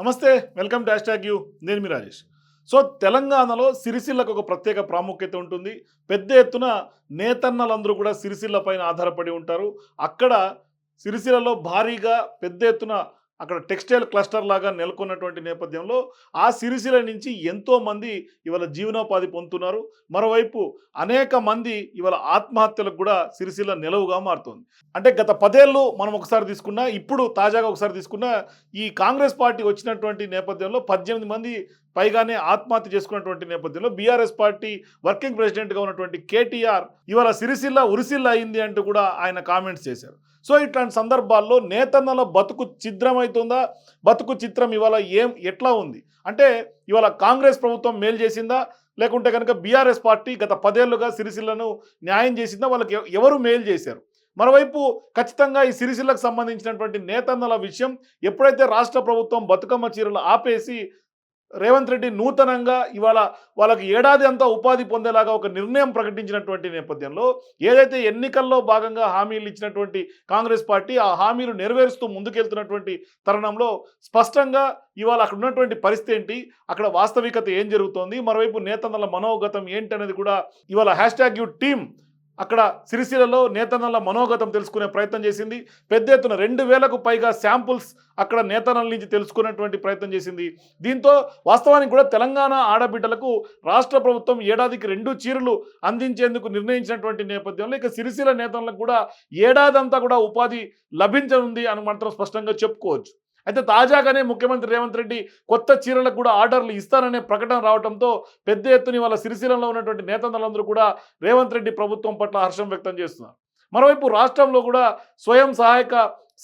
నమస్తే welcome to hash you. నేను మీ Rajesh. So తెలంగాణలో సిరిసిల్లకు ఒక ప్రత్యేక ప్రాముఖ్యత ఉంటుంది. పెద్ద ఎత్తున నేతన్నలందరూ కూడా సిరిసిల్ల పైన ఆధారపడి ఉంటారు. అక్కడ సిరిసిల్లలో భారీగా పెద్ద ఎత్తున అక్కడ టెక్స్టైల్ క్లస్టర్ లాగా నెలకొన్నటువంటి నేపథ్యంలో ఆ సిరిసిల నుంచి ఎంతోమంది ఇవాళ జీవనోపాధి పొందుతున్నారు. మరోవైపు అనేక మంది ఇవాళ ఆత్మహత్యలకు కూడా సిరిసిల నిలవుగా మారుతుంది. అంటే గత పదేళ్ళు మనం ఒకసారి తీసుకున్నా ఇప్పుడు తాజాగా ఒకసారి తీసుకున్నా ఈ కాంగ్రెస్ పార్టీ వచ్చినటువంటి నేపథ్యంలో పద్దెనిమిది మంది పైగానే ఆత్మహత్య చేసుకున్నటువంటి నేపథ్యంలో బీఆర్ఎస్ పార్టీ వర్కింగ్ ప్రెసిడెంట్గా ఉన్నటువంటి కేటీఆర్ ఇవాళ సిరిసిల్ల ఉరిసిల్ల అయింది అంటూ కూడా ఆయన కామెంట్స్ చేశారు. సో ఇట్లాంటి సందర్భాల్లో నేతన్నల బతుకు ఛిద్రమవుతుందా? బతుకు చిత్రం ఇవాళ ఏం ఎట్లా ఉంది? అంటే ఇవాళ కాంగ్రెస్ ప్రభుత్వం మేలు చేసిందా? లేకుంటే కనుక బీఆర్ఎస్ పార్టీ గత పదేళ్ళుగా సిరిసిల్లను న్యాయం చేసిందా? వాళ్ళకి ఎవ- ఎవరు మేలు చేశారు? మరోవైపు ఖచ్చితంగా ఈ సిరిసిల్లకు సంబంధించినటువంటి నేతన్నల విషయం ఎప్పుడైతే రాష్ట్ర ప్రభుత్వం బతుకమ్మ చీరలు ఆపేసి రేవంత్ రెడ్డి నూతనంగా ఇవాళ వాళ్ళకి ఏడాది అంతా ఉపాధి పొందేలాగా ఒక నిర్ణయం ప్రకటించినటువంటి నేపథ్యంలో ఏదైతే ఎన్నికల్లో భాగంగా హామీలు ఇచ్చినటువంటి కాంగ్రెస్ పార్టీ ఆ హామీలు నెరవేరుస్తూ ముందుకెళ్తున్నటువంటి తరుణంలో స్పష్టంగా ఇవాళ అక్కడ ఉన్నటువంటి పరిస్థితి ఏంటి? అక్కడ వాస్తవికత ఏం జరుగుతోంది? మరోవైపు నేతన్నల మనోగతం ఏంటి అనేది కూడా ఇవాళ హ్యాష్ ట్యాగ్ యూ టీమ్ అక్కడ సిరిసిలలో నేతన్నల మనోగతం తెలుసుకునే ప్రయత్నం చేసింది. పెద్ద ఎత్తున రెండు వేలకు పైగా శాంపుల్స్ అక్కడ నేతన్నల నుంచి తెలుసుకునేటువంటి ప్రయత్నం చేసింది. దీంతో వాస్తవానికి కూడా తెలంగాణ ఆడబిడ్డలకు రాష్ట్ర ప్రభుత్వం ఏడాదికి రెండు చీరలు అందించేందుకు నిర్ణయించినటువంటి నేపథ్యంలో ఇక సిరిసిల నేతలకు కూడా ఏడాదంతా కూడా ఉపాధి లభించనుంది అని మాత్రం స్పష్టంగా చెప్పుకోవచ్చు. అయితే తాజాగానే ముఖ్యమంత్రి రేవంత్ రెడ్డి కొత్త చీరలకు కూడా ఆర్డర్లు ఇస్తారనే ప్రకటన రావడంతో పెద్ద ఎత్తున వాళ్ళ సిరిసిల్లలో ఉన్నటువంటి నేతలందరూ కూడా రేవంత్ రెడ్డి ప్రభుత్వం పట్ల హర్షం వ్యక్తం చేస్తున్నారు. మరోవైపు రాష్ట్రంలో కూడా స్వయం సహాయక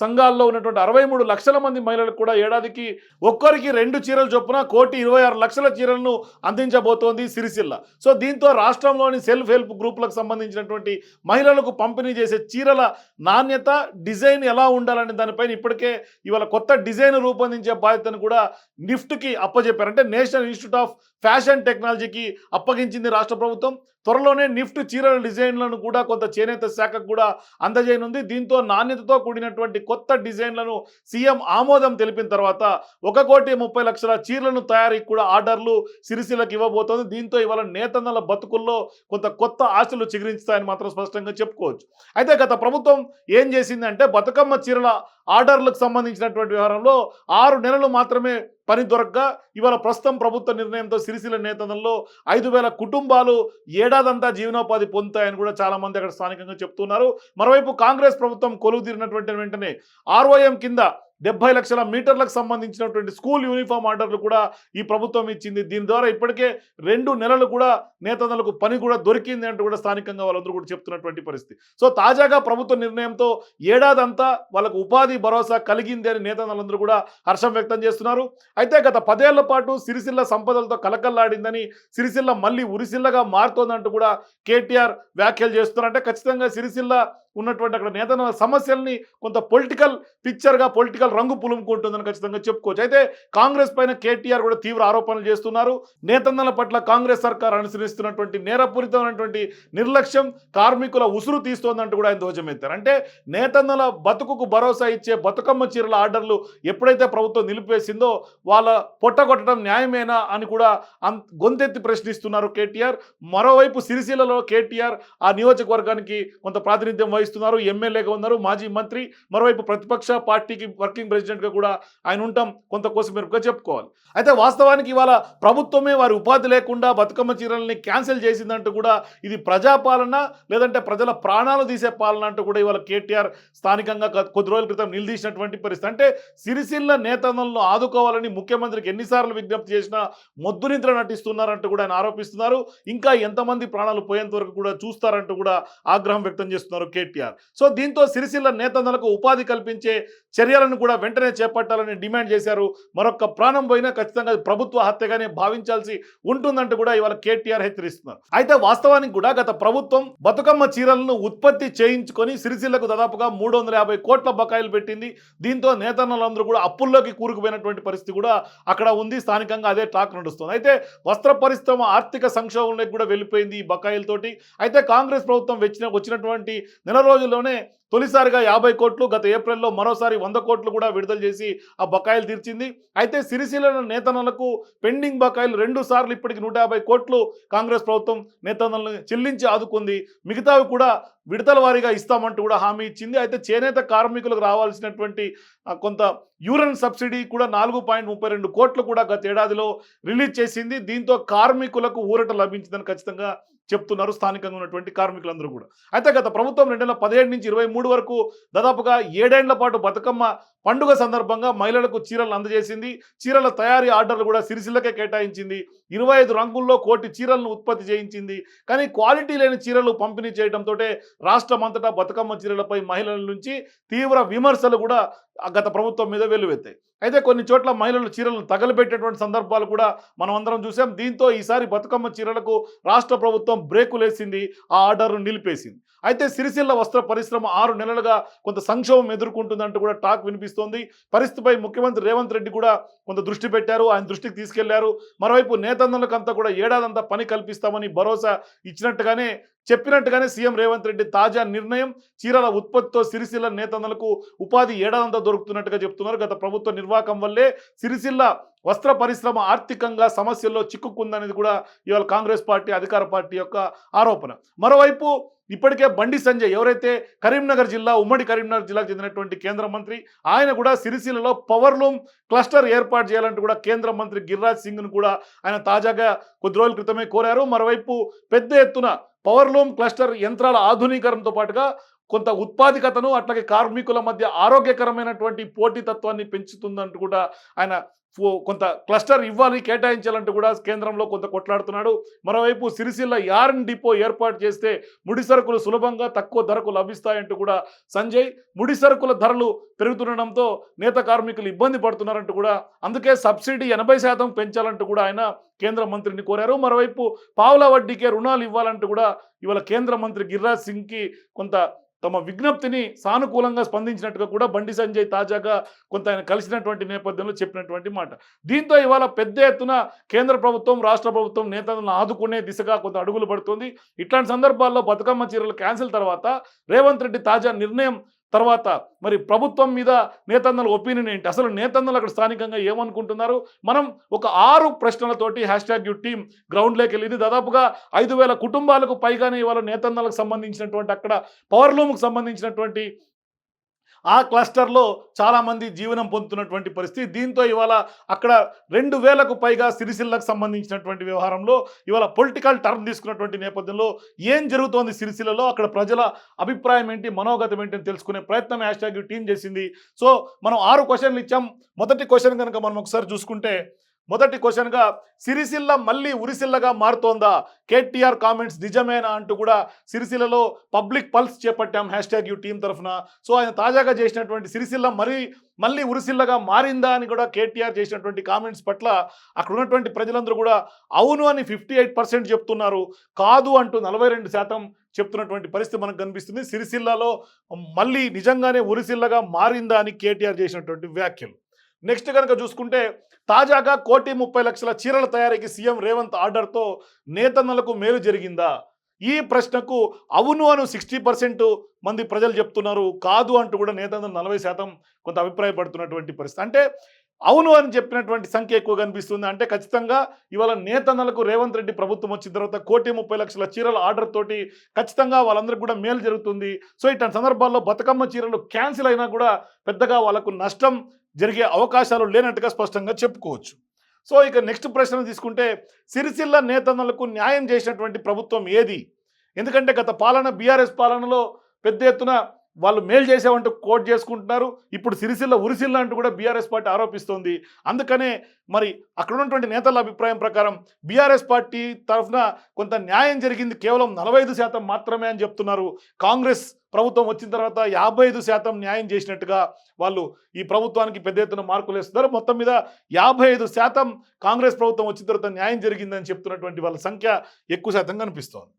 సంఘాల్లో ఉన్నటువంటి అరవై మూడు లక్షల మంది మహిళలకు కూడా ఏడాదికి ఒక్కరికి రెండు చీరలు చొప్పున కోటి ఇరవై ఆరు లక్షల చీరలను అందించబోతోంది సిరిసిల్ల. సో దీంతో రాష్ట్రంలోని సెల్ఫ్ హెల్ప్ గ్రూపులకు సంబంధించినటువంటి మహిళలకు పంపిణీ చేసే చీరల నాణ్యత డిజైన్ ఎలా ఉండాలనే దానిపైన ఇప్పటికే ఇవాళ కొత్త డిజైన్ రూపొందించే బాధ్యతను కూడా నిఫ్ట్కి అప్పచెప్పారు అంటే నేషనల్ ఇన్స్టిట్యూట్ ఆఫ్ ఫ్యాషన్ టెక్నాలజీకి అప్పగించింది రాష్ట్ర ప్రభుత్వం. త్వరలోనే నిఫ్ట్ చీరల డిజైన్లను కూడా కొంత చేనేత శాఖకు కూడా అందజేయనుంది. దీంతో నాణ్యతతో కూడినటువంటి కొత్త డిజైన్లను సీఎం ఆమోదం తెలిపిన తర్వాత ఒక కోటి ముప్పై లక్షల చీరలను తయారీకి కూడా ఆర్డర్లు సిరిసిలకు ఇవ్వబోతోంది. దీంతో ఇవాళ నేతన్నల బతుకుల్లో కొంత కొత్త ఆశలు చిగురించుతాయని మాత్రం స్పష్టంగా చెప్పుకోవచ్చు. అయితే గత ప్రభుత్వం ఏం చేసిందంటే బతుకమ్మ చీరల ఆర్డర్లకు సంబంధించినటువంటి వ్యవహారంలో ఆరు నెలలు మాత్రమే పని దొరక్క ఇవాళ ప్రస్తుతం ప్రభుత్వ నిర్ణయంతో సిరిసిల్ల నేతలలో ఐదు వేల కుటుంబాలు ఏడాదంతా జీవనోపాధి పొందుతాయని కూడా చాలా మంది అక్కడ స్థానికంగా చెప్తున్నారు. మరోవైపు కాంగ్రెస్ ప్రభుత్వం కొలువు తీరినటువంటి వెంటనే ఆర్ఓఎం కింద డెబ్బై లక్షల మీటర్లకు సంబంధించినటువంటి స్కూల్ యూనిఫామ్ ఆర్డర్లు కూడా ఈ ప్రభుత్వం ఇచ్చింది. దీని ద్వారా ఇప్పటికే రెండు నెలలు కూడా నేతలకు పని కూడా దొరికింది అంటూ కూడా స్థానికంగా వాళ్ళందరూ కూడా చెప్తున్నటువంటి పరిస్థితి. సో తాజాగా ప్రభుత్వ నిర్ణయంతో ఏడాదంతా వాళ్ళకు ఉపాధి భరోసా కలిగింది అని నేతలందరూ కూడా హర్షం వ్యక్తం చేస్తున్నారు. అయితే గత పదేళ్ళ పాటు సిరిసిల్ల సంపదలతో కలకల్లాడిందని సిరిసిల్ల మళ్ళీ ఉరిసిల్లగా మారుతోందంటూ కూడా కేటీఆర్ వ్యాఖ్యలు చేస్తున్నారు. అంటే ఖచ్చితంగా సిరిసిల్ల ఉన్నటువంటి అక్కడ నేతన్న సమస్యల్ని కొంత పొలిటికల్ పిక్చర్గా పొలిటికల్ రంగు పులుముకుంటుందని ఖచ్చితంగా చెప్పుకోవచ్చు. అయితే కాంగ్రెస్ పైన కేటీఆర్ కూడా తీవ్ర ఆరోపణలు చేస్తున్నారు. నేతన్నల పట్ల కాంగ్రెస్ సర్కార్ అనుసరిస్తున్నటువంటి నేరపూరితమైనటువంటి నిర్లక్ష్యం కార్మికుల ఉసురు తీస్తోందంటూ కూడా ఆయన ధ్వజమెత్తారు అంటే నేతన్నల బతుకుకు భరోసా ఇచ్చే బతుకమ్మ చీరల ఆర్డర్లు ఎప్పుడైతే ప్రభుత్వం నిలిపేసిందో వాళ్ళ పొట్టగొట్టడం న్యాయమేనా అని కూడా అం- గొంతెత్తి ప్రశ్నిస్తున్నారు కేటీఆర్. మరోవైపు సిరిసిల్లలో కేటీఆర్ ఆ నియోజకవర్గానికి కొంత ప్రాతినిధ్యం వహిస్తున్నారు. ఎమ్మెల్యేగా ఉన్నారు మాజీ మంత్రి మరోవైపు ప్రతిపక్ష పార్టీకి వర్కింగ్ ప్రెసిడెంట్గా కూడా ఆయన ఉంటాం కొంత కోసమెరుపుగా చెప్పుకోవాలి. అయితే వాస్తవానికి ఇవాళ ప్రభుత్వమే వారి ఉపాధి లేకుండా బతుకమ్మ చీరల్ని క్యాన్సిల్ చేసిందంటూ కూడా ఇది ప్రజాపాలన లేదంటే ప్రజల ప్రాణాలు తీసే పాలన అంటూ కూడా ఇవాళ కేటీఆర్ స్థానికంగా కొద్ది రోజుల క్రితం నిలదీసినటువంటి పరిస్థితి. అంటే సిరిసిల్ల నేతలను ఆదుకోవాలని ముఖ్యమంత్రికి ఎన్నిసార్లు విజ్ఞప్తి చేసినా మొద్దు నిద్ర నటిస్తున్నారంటూ కూడా ఆయన ఆరోపిస్తున్నారు. ఇంకా ఎంతమంది ప్రాణాలు పోయేంత వరకు కూడా చూస్తారంటూ కూడా ఆగ్రహం వ్యక్తం చేస్తున్నారు కేటీఆర్. సో దీంతో సిరిసిల్ల నేతన్నలకు ఉపాధి కల్పించే చర్యలను కూడా వెంటనే చేపట్టాలని డిమాండ్ చేశారు. మరొక ప్రాణం పోయినా ఖచ్చితంగా ప్రభుత్వ హత్యగానే భావించాల్సి ఉంటుందంటూ కూడా ఇవాళ కేటీఆర్ హెచ్చరిస్తున్నారు. అయితే వాస్తవానికి కూడా గత ప్రభుత్వం బతుకమ్మ చీరలను ఉత్పత్తి చేయించుకొని సిరిసిల్లకు దాదాపుగా మూడు వందల యాభై కోట్ల బకాయిలు పెట్టింది. దీంతో నేతన్నలందరూ కూడా అప్పుల్లోకి కూరుకుపోయినటువంటి పరిస్థితి కూడా అక్కడ ఉంది. స్థానికంగా అదే టాక్ నడుస్తుంది. అయితే వస్త్ర పరిశ్రమ ఆర్థిక సంక్షోభంలోకి కూడా వెళ్ళిపోయింది ఈ బకాయిలతోటి. అయితే కాంగ్రెస్ ప్రభుత్వం వచ్చిన వచ్చినటువంటి నెల రోజుల్లోనే తొలిసారిగా యాభై కోట్లు గత ఏప్రిల్లో మరోసారి వంద కోట్లు కూడా విడుదల చేసి ఆ బకాయిలు తీర్చింది. అయితే సిరిసిల్ల నేతనలకు పెండింగ్ బకాయిలు రెండు సార్లు ఇప్పటికి నూట యాభై కోట్లు కాంగ్రెస్ ప్రభుత్వం నేతన్నలను చెల్లించి ఆదుకుంది. మిగతావి కూడా విడతల వారీగా ఇస్తామంటూ కూడా హామీ ఇచ్చింది. అయితే చేనేత కార్మికులకు రావాల్సినటువంటి కొంత యూరన్ సబ్సిడీ కూడా నాలుగు పాయింట్ ముప్పై రెండు కోట్లు కూడా గత ఏడాదిలో రిలీజ్ చేసింది. దీంతో కార్మికులకు ఊరట లభించిందని ఖచ్చితంగా చెప్తున్నారు స్థానికంగా ఉన్నటువంటి కార్మికులందరూ కూడా. అయితే గత ప్రభుత్వం రెండు వేల పదిహేడు నుంచి ఇరవై మూడు వరకు దాదాపుగా ఏడేండ్ల పాటు బతుకమ్మ పండుగ సందర్భంగా మహిళలకు చీరలు అందజేసింది. చీరల తయారీ ఆర్డర్లు కూడా సిరిసిల్లకే కేటాయించింది. ఇరవై ఐదు రంగుల్లో కోటి చీరలను ఉత్పత్తి చేయించింది. కానీ క్వాలిటీ లేని చీరలు పంపిణీ చేయడంతో రాష్ట్రం అంతటా బతుకమ్మ చీరలపై మహిళల నుంచి తీవ్ర విమర్శలు కూడా గత ప్రభుత్వం మీద వెల్లువెత్తాయి. అయితే కొన్ని చోట్ల మహిళలు చీరలను తగలబెట్టేటువంటి సందర్భాలు కూడా మనం అందరం చూసాం. దీంతో ఈసారి బతుకమ్మ చీరలకు రాష్ట్ర ప్రభుత్వం బ్రేకులేసింది ఆ ఆర్డర్ను నిలిపేసింది. అయితే సిరిసిల్ల వస్త్ర పరిశ్రమ ఆరు నెలలుగా కొంత సంక్షోభం ఎదుర్కొంటుందంటూ కూడా టాక్ వినిపిస్తుంది. పరిస్థితిపై ముఖ్యమంత్రి రేవంత్ రెడ్డి కూడా కొంత దృష్టి పెట్టారు. ఆయన దృష్టికి తీసుకెళ్ళారు. మరోవైపు నేతన్నలకంతా కూడా ఏడాదంతా పని కల్పిస్తామని భరోసా ఇచ్చినట్టుగానే చెప్పినట్టుగానే సీఎం రేవంత్ రెడ్డి తాజా నిర్ణయం చీరల ఉత్పత్తితో సిరిసిల్ల నేతన్నలకు ఉపాధి ఏడాదంతా దొరుకుతున్నట్టుగా చెప్తున్నారు. గత ప్రభుత్వ నిర్వాహకం వల్లే సిరిసిల్ల వస్త్ర పరిశ్రమ ఆర్థికంగా సమస్యల్లో చిక్కుకుందనేది కూడా ఇవాళ కాంగ్రెస్ పార్టీ అధికార పార్టీ యొక్క ఆరోపణ. మరోవైపు ఇప్పటికే బండి సంజయ్ ఎవరైతే కరీంనగర్ జిల్లా ఉమ్మడి కరీంనగర్ జిల్లాకు చెందినటువంటి కేంద్ర మంత్రి ఆయన కూడా సిరిసిల్లలో పవర్ లూమ్ క్లస్టర్ ఏర్పాటు చేయాలంటూ కూడా కేంద్ర మంత్రి గిరిరాజ్ సింగ్ను కూడా ఆయన తాజాగా కొద్ది రోజుల క్రితమే కోరారు. మరోవైపు పెద్ద ఎత్తున పవర్ లూమ్ క్లస్టర్ యంత్రాల ఆధునీకరణతో పాటుగా కొంత ఉత్పాదికతను అట్లాగే కార్మికుల మధ్య ఆరోగ్యకరమైనటువంటి పోటీతత్వాన్ని పెంచుతుందంటూ కూడా ఆయన కొంత క్లస్టర్ ఇవ్వాలి కేటాయించాలంటూ కూడా కేంద్రంలో కొంత కొట్లాడుతున్నాడు. మరోవైపు సిరిసిల్ల యార్న్ డిపో ఏర్పాటు చేస్తే ముడి సరుకులు సులభంగా తక్కువ ధరకు లభిస్తాయంటూ కూడా సంజయ్ ముడి సరుకుల ధరలు పెరుగుతుండడంతో నేత కార్మికులు ఇబ్బంది పడుతున్నారంటూ కూడా అందుకే సబ్సిడీ ఎనభై శాతం పెంచాలంటూ కూడా ఆయన కేంద్ర మంత్రిని కోరారు. మరోవైపు పావుల వడ్డీకే రుణాలు ఇవ్వాలంటూ కూడా ఇవాళ కేంద్ర మంత్రి గిరిరాజ్ సింగ్కి కొంత తమ విజ్ఞప్తిని సానుకూలంగా స్పందించినట్టుగా కూడా బండి సంజయ్ తాజాగా కొంత ఆయన కలిసినటువంటి నేపథ్యంలో చెప్పినటువంటి మాట దీంతో ఇవాళ పెద్ద ఎత్తున కేంద్ర ప్రభుత్వం రాష్ట్ర ప్రభుత్వం నేతలను ఆదుకునే దిశగా కొంత అడుగులు పడుతుంది. ఇట్లాంటి సందర్భాల్లో బతుకమ్మ చీరలు క్యాన్సిల్ తర్వాత రేవంత్ రెడ్డి తాజా నిర్ణయం తర్వాత మరి ప్రభుత్వం మీద నేతందల ఒపీనియన్ ఏంటి? అసలు నేతన్నలు అక్కడ స్థానికంగా ఏమనుకుంటున్నారు? మనం ఒక ఆరు ప్రశ్నలతోటి హ్యాష్ ట్యాగ్ యూ టీమ్ గ్రౌండ్లోకి వెళ్ళింది. దాదాపుగా ఐదు వేల కుటుంబాలకు పైగానే ఇవాళ నేతందలకు సంబంధించినటువంటి అక్కడ పవర్లూమ్కి సంబంధించినటువంటి ఆ క్లస్టర్లో చాలామంది జీవనం పొందుతున్నటువంటి పరిస్థితి. దీంతో ఇవాళ అక్కడ రెండు వేలకు పైగా సిరిసిల్లకు సంబంధించినటువంటి వ్యవహారంలో ఇవాళ పొలిటికల్ టర్న్ తీసుకున్నటువంటి నేపథ్యంలో ఏం జరుగుతోంది సిరిసిల్లలో? అక్కడ ప్రజల అభిప్రాయం ఏంటి? మనోగతం ఏంటి? అని తెలుసుకునే ప్రయత్నం హ్యాష్ ట్యాగ్ టీం చేసింది. సో మనం ఆరు క్వశ్చన్లు ఇచ్చాం. మొదటి క్వశ్చన్ కనుక మనం ఒకసారి చూసుకుంటే మొదటి క్వశ్చన్గా సిరిసిల్ల మళ్ళీ ఉరిసిల్లగా మారుతోందా? కేటీఆర్ కామెంట్స్ నిజమేనా అంటూ కూడా సిరిసిల్లలో పబ్లిక్ పల్స్ చేపట్టాం. హ్యాష్ ట్యాగ్ యూ టీం తరఫున. సో ఆయన తాజాగా చేసినటువంటి సిరిసిల్ల మరీ మళ్ళీ ఉరిసిల్లగా మారిందా అని కూడా కేటీఆర్ చేసినటువంటి కామెంట్స్ పట్ల అక్కడ ఉన్నటువంటి ప్రజలందరూ కూడా అవును అని ఫిఫ్టీ ఎయిట్ పర్సెంట్ చెప్తున్నారు. కాదు అంటూ నలభై రెండు శాతం చెప్తున్నటువంటి పరిస్థితి మనకు కనిపిస్తుంది. సిరిసిల్లలో మళ్ళీ నిజంగానే ఉరిసిల్లగా మారిందా అని కేటీఆర్ చేసినటువంటి వ్యాఖ్యలు. నెక్స్ట్ కనుక చూసుకుంటే తాజాగా కోటి ముప్పై లక్షల చీరల తయారీకి సీఎం రేవంత్ ఆర్డర్తో నేతన్నలకు మేలు జరిగిందా? ఈ ప్రశ్నకు అవును అను సిక్స్టీ పర్సెంట్ మంది ప్రజలు చెప్తున్నారు. కాదు అంటూ కూడా నేతన్నలు నలభై శాతం కొంత అభిప్రాయపడుతున్నటువంటి పరిస్థితి. అంటే అవును అని చెప్పినటువంటి సంఖ్య ఎక్కువ కనిపిస్తుంది అంటే ఖచ్చితంగా ఇవాళ నేతన్నలకు రేవంత్ రెడ్డి ప్రభుత్వం వచ్చిన తర్వాత కోటి ముప్పై లక్షల చీరల ఆర్డర్ తోటి ఖచ్చితంగా వాళ్ళందరికీ కూడా మేలు జరుగుతుంది. సో ఇట్లాంటి సందర్భాల్లో బతుకమ్మ చీరలు క్యాన్సిల్ అయినా కూడా పెద్దగా వాళ్ళకు నష్టం జరిగే అవకాశాలు లేనట్టుగా స్పష్టంగా చెప్పుకోవచ్చు. సో ఇక నెక్స్ట్ ప్రశ్న తీసుకుంటే సిరిసిల్ల నేతన్నలకు న్యాయం చేసినటువంటి ప్రభుత్వం ఏది? ఎందుకంటే గత పాలన బీఆర్ఎస్ పాలనలో పెద్ద ఎత్తున వాళ్ళు మేలు చేసామంటూ కోట్ చేసుకుంటున్నారు. ఇప్పుడు సిరిసిల్ల ఉరిసిల్ల అంటూ కూడా బీఆర్ఎస్ పార్టీ ఆరోపిస్తోంది. అందుకనే మరి అక్కడ ఉన్నటువంటి నేతల అభిప్రాయం ప్రకారం బీఆర్ఎస్ పార్టీ తరఫున కొంత న్యాయం జరిగింది. కేవలం నలభై శాతం మాత్రమే అని చెప్తున్నారు. కాంగ్రెస్ ప్రభుత్వం వచ్చిన తర్వాత యాభై ఐదు శాతం న్యాయం చేసినట్టుగా వాళ్ళు ఈ ప్రభుత్వానికి పెద్ద ఎత్తున మార్కులు వేస్తున్నారు. మొత్తం మీద యాభై ఐదు శాతం కాంగ్రెస్ ప్రభుత్వం వచ్చిన తర్వాత న్యాయం జరిగిందని చెప్తున్నటువంటి వాళ్ళ సంఖ్య ఎక్కువ శాతం కనిపిస్తోంది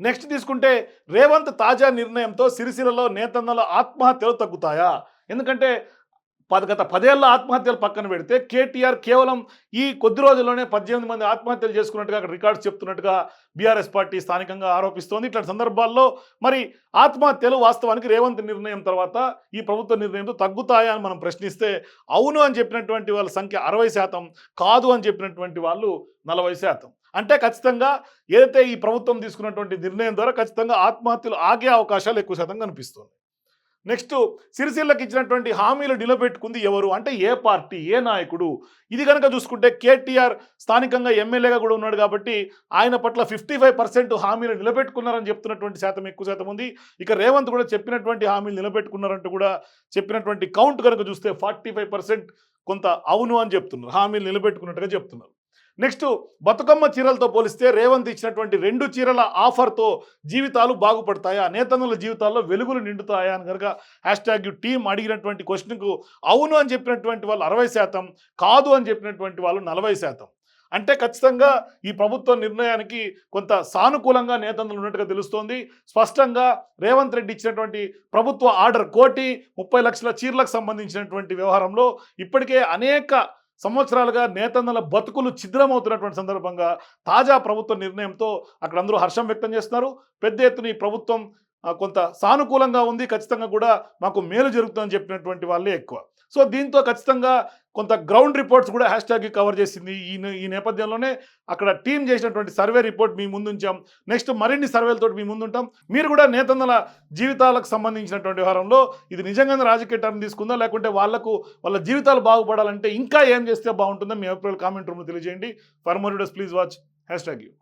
నెక్స్ట్ తీసుకుంటే రేవంత్ తాజా నిర్ణయంతో సిరిసిరలో నేతన్నల ఆత్మహత్యలు తగ్గుతాయా? ఎందుకంటే గత పదేళ్ళ ఆత్మహత్యలు పక్కన పెడితే కేటీఆర్ కేవలం ఈ కొద్ది రోజుల్లోనే పద్దెనిమిది మంది ఆత్మహత్యలు చేసుకున్నట్టుగా అక్కడ రికార్డ్స్ చెప్తున్నట్టుగా బీఆర్ఎస్ పార్టీ స్థానికంగా ఆరోపిస్తోంది. ఇట్లాంటి సందర్భాల్లో మరి ఆత్మహత్యలు వాస్తవానికి రేవంత్ నిర్ణయం తర్వాత ఈ ప్రభుత్వ నిర్ణయంతో తగ్గుతాయా అని మనం ప్రశ్నిస్తే అవును అని చెప్పినటువంటి వాళ్ళ సంఖ్య అరవై శాతం కాదు అని చెప్పినటువంటి వాళ్ళు నలభై శాతం. అంటే ఖచ్చితంగా ఏదైతే ఈ ప్రభుత్వం తీసుకున్నటువంటి నిర్ణయం ద్వారా ఖచ్చితంగా ఆత్మహత్యలు ఆగే అవకాశాలు ఎక్కువ శాతం కనిపిస్తుంది. నెక్స్ట్ సిరిసిల్లకి ఇచ్చినటువంటి హామీలు నిలబెట్టుకుంది ఎవరు? అంటే ఏ పార్టీ? ఏ నాయకుడు? ఇది కనుక చూసుకుంటే కేటీఆర్ స్థానికంగా ఎమ్మెల్యేగా కూడా ఉన్నాడు కాబట్టి ఆయన పట్ల ఫిఫ్టీ ఫైవ్ పర్సెంట్ హామీలు నిలబెట్టుకున్నారని చెప్తున్నటువంటి శాతం ఎక్కువ శాతం ఉంది. ఇక రేవంత్ కూడా చెప్పినటువంటి హామీలు నిలబెట్టుకున్నారంటూ కూడా చెప్పినటువంటి కౌంట్ కనుక చూస్తే ఫార్టీ ఫైవ్ పర్సెంట్ కొంత అవును అని చెప్తున్నారు. హామీలు నిలబెట్టుకున్నట్టుగా చెప్తున్నారు. నెక్స్ట్ బతుకమ్మ చీరలతో పోలిస్తే రేవంత్ ఇచ్చినటువంటి రెండు చీరల ఆఫర్తో జీవితాలు బాగుపడతాయా? నేతన్నుల జీవితాల్లో వెలుగులు నిండుతాయా అని కనుక హ్యాష్ ట్యాగ్ టీం అడిగినటువంటి క్వశ్చన్కు అవును అని చెప్పినటువంటి వాళ్ళు అరవై శాతం కాదు అని చెప్పినటువంటి వాళ్ళు నలభై శాతం. అంటే ఖచ్చితంగా ఈ ప్రభుత్వ నిర్ణయానికి కొంత సానుకూలంగా నేతలు ఉన్నట్టుగా తెలుస్తోంది. స్పష్టంగా రేవంత్ రెడ్డి ఇచ్చినటువంటి ప్రభుత్వ ఆర్డర్ కోటి ముప్పై లక్షల చీరలకు సంబంధించినటువంటి వ్యవహారంలో ఇప్పటికే అనేక సంవత్సరాలుగా నేతన్నల బతుకులు ఛిద్రమవుతున్నటువంటి సందర్భంగా తాజా ప్రభుత్వ నిర్ణయంతో అక్కడ అందరూ హర్షం వ్యక్తం చేస్తున్నారు. పెద్ద ఎత్తున ఈ ప్రభుత్వం కొంత సానుకూలంగా ఉంది. ఖచ్చితంగా కూడా మాకు మేలు జరుగుతుందని చెప్పినటువంటి వాళ్ళే ఎక్కువ. సో దీంతో ఖచ్చితంగా కొంత గ్రౌండ్ రిపోర్ట్స్ కూడా హ్యాష్ ట్యాగ్ కవర్ చేసింది. ఈ ఈ నేపథ్యంలోనే అక్కడ టీం చేసినటువంటి సర్వే రిపోర్ట్ మీ ముందు ఉంచాం నెక్స్ట్ మరిన్ని సర్వేలతో మీ ముందు ఉంటాం మీరు కూడా నేతన్నల జీవితాలకు సంబంధించినటువంటి వ్యవహారంలో ఇది నిజంగానే రాజకీయ టర్న్ తీసుకుందా? లేకుంటే వాళ్ళకు వాళ్ళ జీవితాలు బాగుపడాలంటే ఇంకా ఏం చేస్తే బాగుంటుందో మీ అభిప్రాయాలు కామెంట్ రూమ్లో తెలియజేయండి. For more videos please watch hashtag U